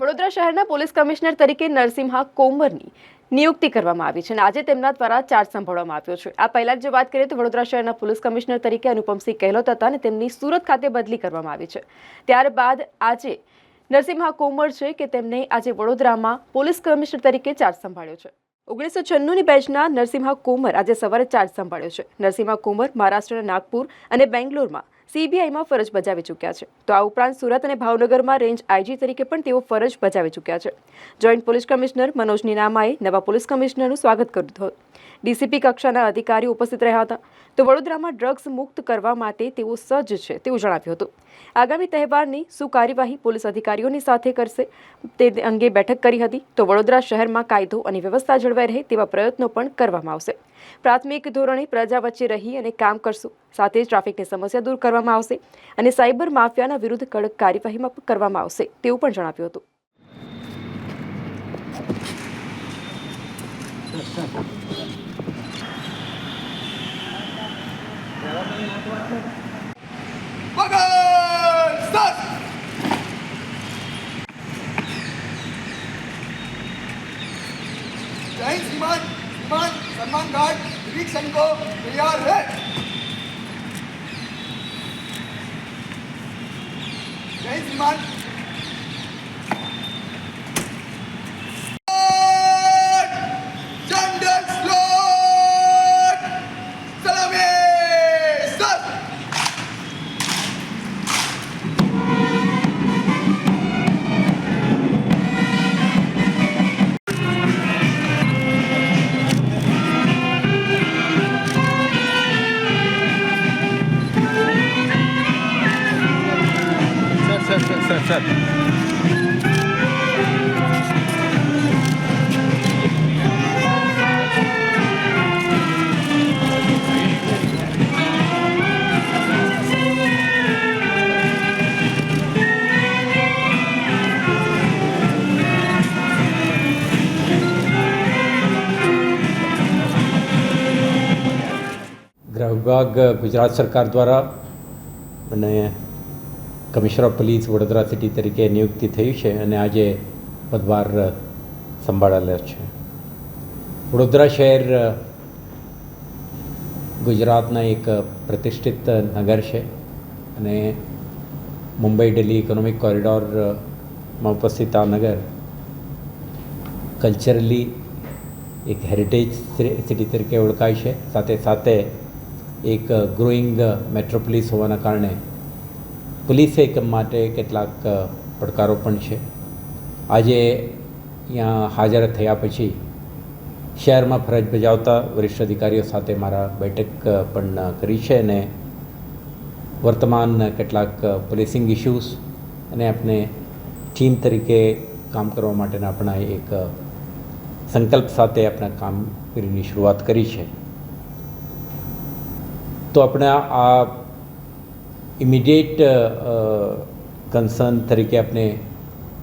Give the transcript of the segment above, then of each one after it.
વડોદરા શહેરના police commissioner તરીકે નરસિંહા કોમરની નિયુક્તિ કરવામાં આવી છે અને આજે તેમના દ્વારા ચાર્જ સંભાળવામાં આવ્યો છે. આ પહેલા જો વાત કરીએ તો વડોદરા શહેરના પોલીસ કમિશનર તરીકે અનુપમસિંહ ગેહલોત હતા અને તેમની સુરત ખાતે બદલી કરવામાં આવી છે. ત્યારબાદ આજે નરસિંહા કોમર છે કે તેમને આજે વડોદરામાં પોલીસ કમિશનર તરીકે ચાર્જ સંભાળ્યો છે. ઓગણીસો છન્નુંની બેચના નરસિંહા કોમર આજે સવારે ચાર્જ સંભાળ્યો છે. નરસિંહા કોમર મહારાષ્ટ્રના નાગપુર અને બેંગ્લોરમાં સીબીઆઈમાં ફરજ બજાવી ચૂક્યા છે. તો આ ઉપરાંત સુરત અને ભાવનગરમાં રેન્જ આઈજી તરીકે પણ તેઓ ફરજ બજાવી ચૂક્યા છે. જોઈન્ટ પોલીસ કમિશનર મનોજ નીનામાએ નવા પોલીસ કમિશનરનું સ્વાગત કર્યું હતું ડીસીપી કક્ષાના અધિકારીઓ ઉપસ્થિત રહ્યા હતા. તો વડોદરામાં ડ્રગ્સ મુક્ત કરવા માટે તેઓ સજ્જ છે તેવું જણાવ્યું હતું. આગામી તહેવારની શું કાર્યવાહી પોલીસ અધિકારીઓની સાથે કરશે તે અંગે બેઠક કરી હતી. તો વડોદરા શહેરમાં કાયદો અને વ્યવસ્થા જળવાઈ રહે તેવા પ્રયત્નો પણ કરવામાં આવશે. પ્રાથમિક ધોરણે પ્રજા વચ્ચે રહી અને કામ કરશું. સાથે જ ટ્રાફિકની સમસ્યા દૂર કરવામાં આવશે અને સાયબર માફિયાના વિરુદ્ધ કડક કાર્યવાહીમાં કરવામાં આવશે તેવું પણ જણાવ્યું હતું. Thank you. जय श्रीमान सलमान घाट निरीक्षण को तैयार है जय श्रीमान વિભાગ ગુજરાત સરકાર દ્વારા અને commissioner of police Vadodara city તરીકે નિયુક્તિ થઈ છે અને આજે પદભાર સંભાળેલો છે. વડોદરા શહેર ગુજરાતના એક પ્રતિષ્ઠિત નગર છે અને મુંબઈ દિલ્હી ઇકોનોમિક કોરિડોરમાં ઉપસ્થિત આ નગર કલ્ચરલી એક હેરિટેજ સિટી તરીકે ઓળખાય છે. સાથે સાથે એક ગ્રોઈંગ મેટ્રોપોલિસ હોવાના કારણે પોલીસે માટે કેટલાક પડકારો પણ છે. આજે અહીંયા હાજર થયા પછી શહેરમાં ફરજ બજાવતા વરિષ્ઠ અધિકારીઓ સાથે મારા બેઠક પણ કરી છે અને વર્તમાન કેટલાક પોલીસિંગ ઇશ્યુઝ અને આપણે ટીમ તરીકે કામ કરવા માટેના આપણા એક સંકલ્પ સાથે આપણે કામગીરીની શરૂઆત કરી છે. તો આપણે આ ઇમિડિયેટ કન્સર્ન તરીકે આપણે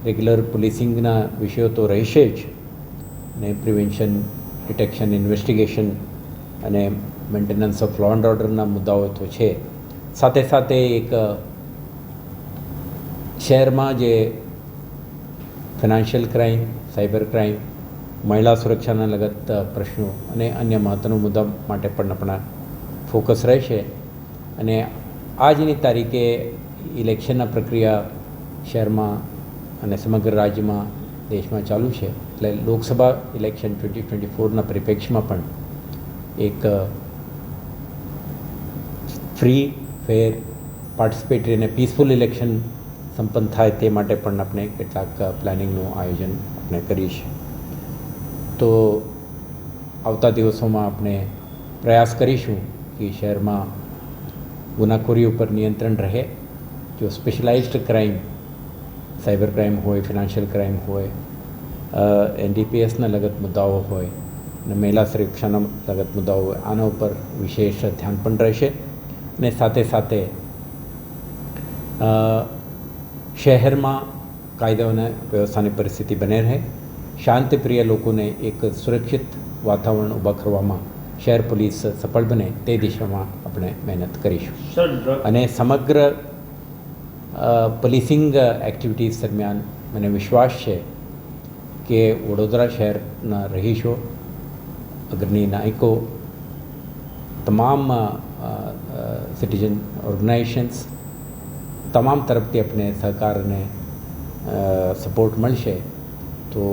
રેગ્યુલર પોલીસિંગના વિષયો તો રહેશે જ. ને પ્રિવેન્શન ડિટેક્શન ઇન્વેસ્ટિગેશન અને મેન્ટેનન્સ ઓફ લો એન્ડ ઓર્ડરના મુદ્દાઓ તો છે. સાથે સાથે એક શહેરમાં જે ફિનાન્શિયલ ક્રાઇમ સાયબર ક્રાઇમ મહિલા સુરક્ષાના લગત પ્રશ્નો અને અન્ય મહત્ત્વના મુદ્દા માટે પણ આપણા ફોકસ રહેશે અને આજની તારીખે ઇલેક્શનના પ્રક્રિયા શહેરમાં અને સમગ્ર રાજ્યમાં દેશમાં ચાલુ છે. એટલે લોકસભા ઇલેક્શન ટ્વેન્ટી ટ્વેન્ટી ફોરના પરિપ્રેક્ષ્યમાં પણ એક ફ્રી, ફેર, પાર્ટિસિપેટરી અને પીસફુલ ઇલેક્શન સંપન્ન થાય તે માટે પણ આપણે કેટલાક પ્લાનિંગનું આયોજન આપણે કરીએ છીએ. તો આવતા દિવસોમાં આપણે પ્રયાસ કરીશું કે શહેરમાં ગુનાખોરી ઉપર નિયંત્રણ રહે, જો સ્પેશિયલાઇઝ્ડ ક્રાઇમ સાયબર ક્રાઇમ હોય ફિનાન્શિયલ ક્રાઇમ હોય એનડીપીએસના લગત મુદ્દાઓ હોય, અને મહિલા સુરક્ષાના લગત મુદ્દાઓ હોય, આના ઉપર વિશેષ ધ્યાન પણ રહેશે. અને સાથે સાથે શહેરમાં કાયદો અને વ્યવસ્થાની પરિસ્થિતિ બને રહે. શાંતિપ્રિય લોકોને એક સુરક્ષિત વાતાવરણ ઊભા કરવામાં શહેર પોલીસ સફળ બને તે દિશામાં આપણે મહેનત કરીશું. અને સમગ્ર પોલીસિંગ એક્ટિવિટીઝ દરમિયાન મને વિશ્વાસ છે કે વડોદરા શહેરના રહીશો અગ્રણી નાયકો તમામ સિટીઝન ઓર્ગેનાઇઝેશન્સ તમામ તરફથી આપણે સહકાર અને સપોર્ટ મળશે તો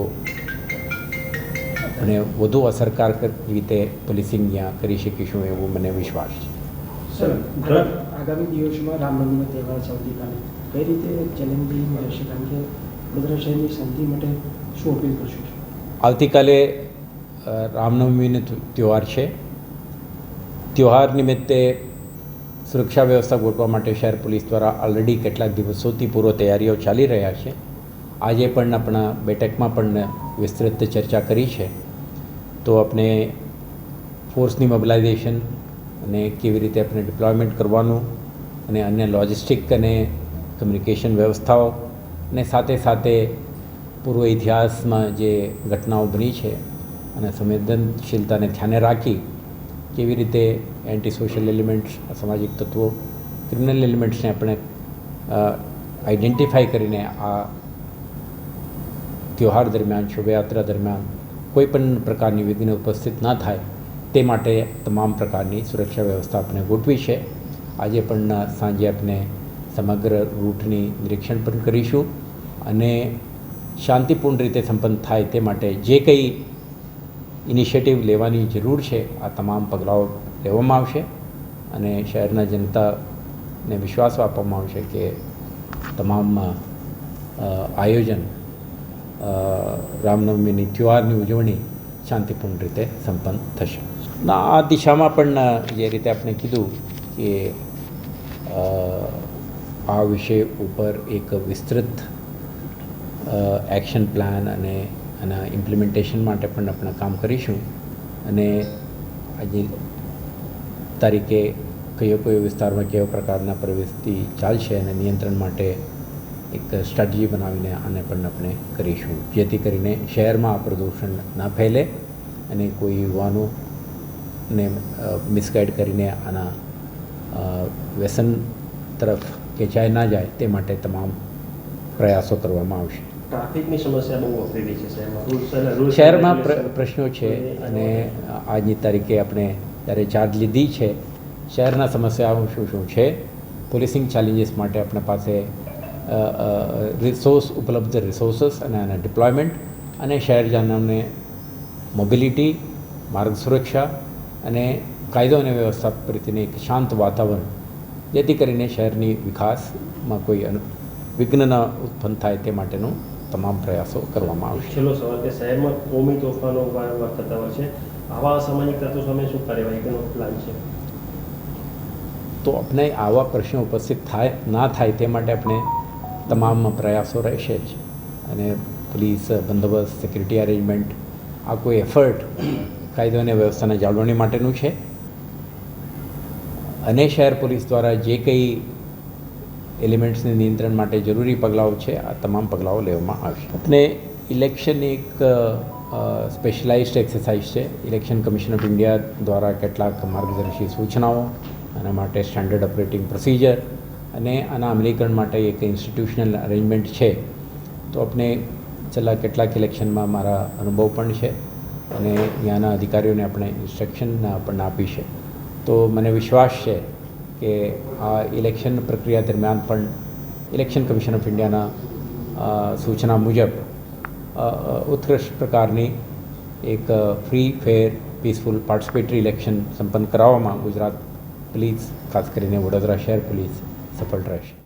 આપણે વધુ અસરકારક રીતે પોલીસિંગ ત્યાં કરી શકીશું એવો મને વિશ્વાસ છે. આગામી દિવસોમાં રામનવમીનો તહેવાર સૌથી આવતીકાલે. કઈ રીતે ચેલેન્જિંગ રહેશે કારણ કે વડોદરા શહેરની શાંતિ માટે શું અપીલ કરશું આવતીકાલે રામનવમીનો તહેવાર છે. તહેવાર નિમિત્તે સુરક્ષા વ્યવસ્થા ગોઠવા માટે શહેર પોલીસ દ્વારા ઓલરેડી કેટલાક દિવસોથી પૂર્વ તૈયારીઓ ચાલી રહ્યા છે. આજે પણ આપણા બેઠકમાં પણ વિસ્તૃત ચર્ચા કરી છે. તો આપણે ફોર્સની મોબિલાઇઝેશન અને કેવી રીતે આપણે ડિપ્લોયમેન્ટ કરવાનું અને અન્ય લોજિસ્ટિક અને કમ્યુનિકેશન વ્યવસ્થાઓ અને સાથે સાથે પૂર્વ ઇતિહાસમાં જે ઘટનાઓ બની છે અને સંવેદનશીલતાને ધ્યાને રાખી કેવી રીતે એન્ટી સોશિયલ એલિમેન્ટ્સ અસામાજિક તત્વો ક્રિમિનલ એલિમેન્ટ્સને આપણે આઈડેન્ટિફાઈ કરીને આ ત્યોહાર દરમિયાન, શોભાયાત્રા દરમિયાન કોઈ પણ પ્રકારની વિઘ્ન ઉપસ્થિત ના થાય, તે માટે તમામ પ્રકારની સુરક્ષા વ્યવસ્થા આપણે ગોઠવી છે. આજે પણ સાંજે આપણે સમગ્ર રૂટની નિરીક્ષણ પણ કરીશું અને શાંતિપૂર્ણ રીતે સંપન્ન થાય તે માટે જે કંઈ ઇનિશિયેટિવ લેવાની જરૂર છે, આ તમામ પગલાઓ લેવામાં આવશે અને શહેરના જનતાને વિશ્વાસ આપવામાં આવશે કે તમામ આયોજન રામનવમીની ત્યોહારની ઉજવણી શાંતિપૂર્ણ રીતે સંપન્ન થશે. ના, આ દિશામાં પણ જે રીતે આપણે કીધું કે આ વિષય ઉપર એક વિસ્તૃત એક્શન પ્લાન અને આના ઇમ્પ્લિમેન્ટેશન માટે પણ આપણે કામ કરીશું. અને આજે તારીખે કયો કયો વિસ્તારમાં કેવા પ્રકારના પ્રવૃત્તિ ચાલશે અને નિયંત્રણ માટે એક સ્ટ્રેટજી બનાવીને આને પણ આપણે કરીશું. જેથી કરીને શહેરમાં આ પ્રદૂષણ ના ફેલે અને કોઈ યુવાનોને મિસગાઈડ કરીને આના વ્યસન તરફ ખેંચાઈ ના જાય તે માટે તમામ પ્રયાસો કરવામાં આવશે. ટ્રાફિકની સમસ્યા બહુ વકરી છે શહેરમાં. શહેરમાં પ્ર- પ્રશ્નો છે અને આજની તારીખે આપણે જ્યારે ચાર્જ લીધી છે શહેરના સમસ્યાઓ શું શું છે? પોલીસિંગ ચેલેન્જીસ માટે આપણા પાસે રિસોર્સ ઉપલબ્ધ રિસોર્સીસ અને એના ડિપ્લોયમેન્ટ અને શહેરજનોને મોબિલિટી માર્ગ સુરક્ષા અને કાયદો અને વ્યવસ્થા પ્રત્યેને એક શાંત વાતાવરણ જેથી કરીને શહેરની વિકાસમાં કોઈ વિઘ્ન ન ઉત્પન્ન થાય તે માટેનું તમામ પ્રયાસો કરવામાં આવશે. છેલ્લો સવાલ કે શહેરમાં કોમી તોફાનો વારંવાર થતા હોય છે. આવા અસામાજિક તત્વો સામે શું કાર્યવાહીનો પ્લાન છે? તો આપણે આવા પ્રશ્નો ઉપસ્થિત થાય ના થાય તે માટે આપણે તમામ પ્રયાસો રહેશે જ. અને પોલીસ, બંદોબસ્ત સિક્યુરિટી અરેન્જમેન્ટ આ કોઈ એફર્ટ કાયદો અને વ્યવસ્થાના જાળવણી માટેનું છે? અને શહેર પોલીસ દ્વારા જે કંઈ એલિમેન્ટ્સને નિયંત્રણ માટે જરૂરી પગલાઓ છે, આ તમામ પગલાઓ લેવામાં આવશે. અને ઇલેક્શન એક સ્પેશિયલાઇઝડ એક્સરસાઇઝ છે. ઇલેક્શન કમિશન ઓફ ઇન્ડિયા દ્વારા કેટલાક માર્ગદર્શી સૂચનાઓ અને માટે સ્ટાન્ડર્ડ ઓપરેટિંગ પ્રોસિજર અને આના અમલીકરણ માટે એક ઇન્સ્ટિટ્યુશનલ અરેન્જમેન્ટ છે. તો આપણે છેલ્લા કેટલાક ઇલેક્શનમાં મારા અનુભવ પણ છે અને ત્યાંના અધિકારીઓને આપણે ઇન્સ્ટ્રક્શન પણ આપી છે. તો મને વિશ્વાસ છે કે આ ઇલેક્શન પ્રક્રિયા દરમિયાન પણ ઇલેક્શન કમિશન ઓફ ઇન્ડિયાના સૂચના મુજબ ઉત્કૃષ્ટ પ્રકારની એક free fair peaceful participatory election સંપન્ન કરાવવામાં ગુજરાત પોલીસ ખાસ કરીને વડોદરા શહેર પોલીસ સફળ રહેશે.